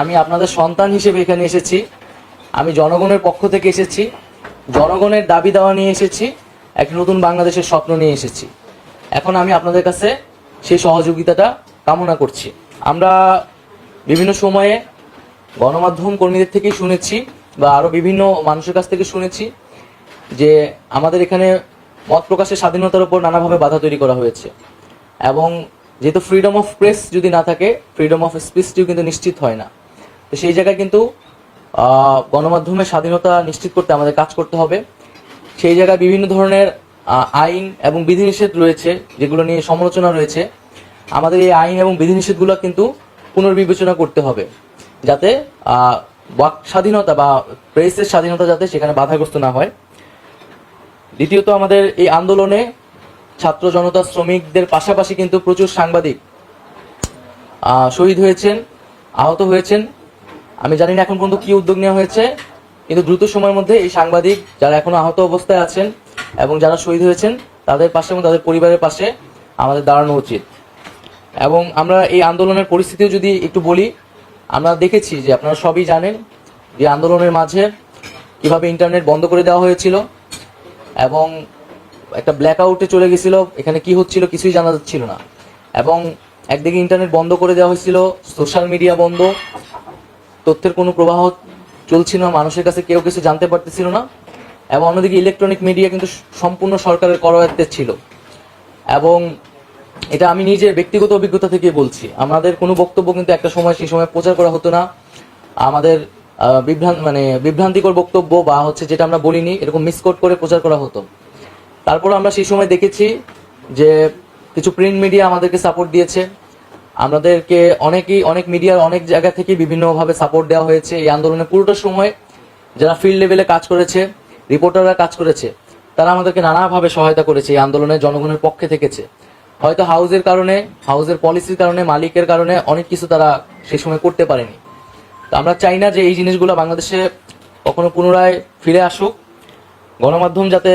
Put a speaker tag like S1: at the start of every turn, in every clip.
S1: আমি আপনাদের সন্তান হিসেবে এখানে এসেছি। আমি জনগণের পক্ষ থেকে এসেছি। জনগণের দাবি দাওয়া নিয়ে এসেছি। এক নতুন বাংলাদেশের স্বপ্ন নিয়ে এসেছি। এখন আমি আপনাদের কাছে সেই সহযোগিতাটা কামনা করছি। আমরা বিভিন্ন সময়ে গণমাধ্যম কর্মীদের থেকেই শুনেছি বা আরও বিভিন্ন মানুষের কাছ থেকে শুনেছি যে আমাদের এখানে মত প্রকাশের স্বাধীনতার উপর নানাভাবে বাধা তৈরি করা হয়েছে। এবং যেহেতু ফ্রিডম অফ প্রেস যদি না থাকে ফ্রিডম অফ স্পিচটিও কিন্তু নিশ্চিত হয় না। তো সেই জায়গায় কিন্তু গণমাধ্যমের স্বাধীনতা নিশ্চিত করতে আমাদের কাজ করতে হবে। সেই জায়গায় বিভিন্ন ধরনের আইন এবং বিধিনিষেধ রয়েছে, যেগুলো নিয়ে সমালোচনা রয়েছে। আমাদের এই আইন এবং বিধিনিষেধগুলো কিন্তু পুনর্বিবেচনা করতে হবে, যাতে বাক স্বাধীনতা বা প্রেসের স্বাধীনতা যাতে সেখানে বাধাগ্রস্ত না হয়। দ্বিতীয়ত আমাদের এই আন্দোলনে ছাত্র জনতা শ্রমিকদের পাশাপাশি কিন্তু প্রচুর সাংবাদিক শহীদ হয়েছেন, আহত হয়েছেন। আমি জানি না এখন পর্যন্ত কি উদ্যোগ নেওয়া হয়েছে, কিন্তু দ্রুত সময়ের মধ্যে এই সাংবাদিক যারা এখনও আহত অবস্থায় আছেন এবং যারা শহীদ হয়েছেন, তাদের পাশে এবং তাদের পরিবারের পাশে আমাদের দাঁড়ানো উচিত। এবং আমরা এই আন্দোলনের পরিস্থিতিও যদি একটু বলি, আমরা দেখেছি যে আপনারা সবই জানেন যে আন্দোলনের মাঝে কীভাবে ইন্টারনেট বন্ধ করে দেওয়া হয়েছিল এবং একটা ব্ল্যাক আউটে চলে গেছিল, এখানে কি হচ্ছিল কিছুই জানা যাচ্ছিল না। এবং একদিকে ইন্টারনেট বন্ধ করে দেওয়া হয়েছিল সোশ্যাল মিডিয়া বন্ধ তথ্যের কোনো প্রবাহ চলছিল না, মানুষের কাছে কেউ কিছু জানতে পারতেছিল না, এবং অন্যদিকে ইলেকট্রনিক মিডিয়া কিন্তু সম্পূর্ণ সরকারের করওয়াতে ছিল। এবং এটা আমি নিজের ব্যক্তিগত অভিজ্ঞতা থেকে বলছি, আমাদের কোনো বক্তব্য কিন্তু একটা সময় সেই সময় প্রচার করা হতো না। আমাদের বিভ্রান্ত মানে বিভ্রান্তিকর বক্তব্য বা হচ্ছে যেটা আমরা বলিনি, এরকম মিসকোট করে প্রচার করা হতো। তারপর আমরা সেই সময় দেখেছি যে কিছু প্রিন্ট মিডিয়া আমাদেরকে সাপোর্ট দিয়েছে। আমাদেরকে অনেকেই, অনেক মিডিয়ার অনেক জায়গা থেকে বিভিন্নভাবে সাপোর্ট দেওয়া হয়েছে এই আন্দোলনের পুরোটা সময় যারা ফিল্ড লেভেলে কাজ করেছে রিপোর্টাররা কাজ করেছে, তারা আমাদেরকে নানাভাবে সহায়তা করেছে এই আন্দোলনে, জনগণের পক্ষে থেকেছে। হয়তো হাউজের কারণে হাউজের পলিসির কারণে, মালিকের কারণে অনেক কিছু তারা সেই সময় করতে পারেনি। তো আমরা চাই না যে এই জিনিসগুলো বাংলাদেশে কখনো পুনরায় ফিরে আসুক। গণমাধ্যম যাতে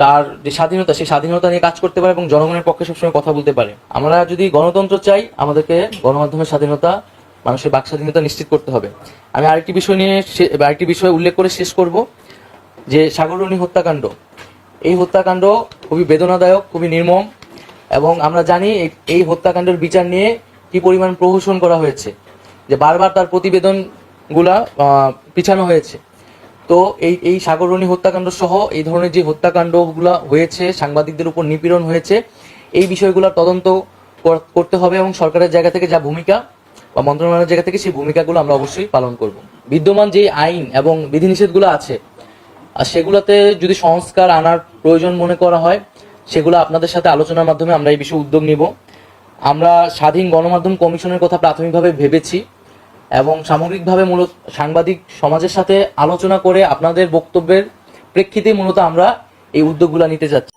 S1: তার যে স্বাধীনতা, সেই স্বাধীনতা নিয়ে কাজ করতে পারে এবং জনগণের পক্ষে সবসময় কথা বলতে পারে। আমরা যদি গণতন্ত্র চাই, আমাদেরকে গণমাধ্যমের স্বাধীনতা, মানুষের বাক স্বাধীনতা নিশ্চিত করতে হবে। আমি আরেকটি বিষয় নিয়ে আরেকটি বিষয় উল্লেখ করে শেষ করব, যে সাগররণী হত্যাকাণ্ড। এই হত্যাকাণ্ড খুবই বেদনাদায়ক, খুবই নির্মম এবং আমরা জানি এই হত্যাকাণ্ডের বিচার নিয়ে কি পরিমাণ প্রহসন করা হয়েছে, যে বারবার তার প্রতিবেদনগুলা পিছানো হয়েছে। তো এই এই সাগররণী হত্যাকাণ্ড সহ এই ধরনের যে হত্যাকাণ্ডগুলো হয়েছে, সাংবাদিকদের উপর নিপীড়ন হয়েছে, এই বিষয়গুলোর তদন্ত কর- করতে হবে এবং সরকারের জায়গা থেকে যা ভূমিকা বা মন্ত্রণালয়ের জায়গা থেকে সেই ভূমিকাগুলো আমরা অবশ্যই পালন করব। বিদ্যমান যে আইন এবং বিধিনিষেধগুলো আছে, আর সেগুলোতে যদি সংস্কার আনার প্রয়োজন মনে করা হয়, সেগুলো আপনাদের সাথে আলোচনার মাধ্যমে আমরা এই বিষয়ে উদ্যোগ নিব। আমরা স্বাধীন গণমাধ্যম কমিশনের কথা প্রাথমিকভাবে ভেবেছি এবং সামগ্রিকভাবে মূলত সাংবাদিক সমাজের সাথে আলোচনা করে আপনাদের বক্তব্যের প্রেক্ষিতে মূলত আমরা এই উদ্যোগগুলো নিতে যাচ্ছি।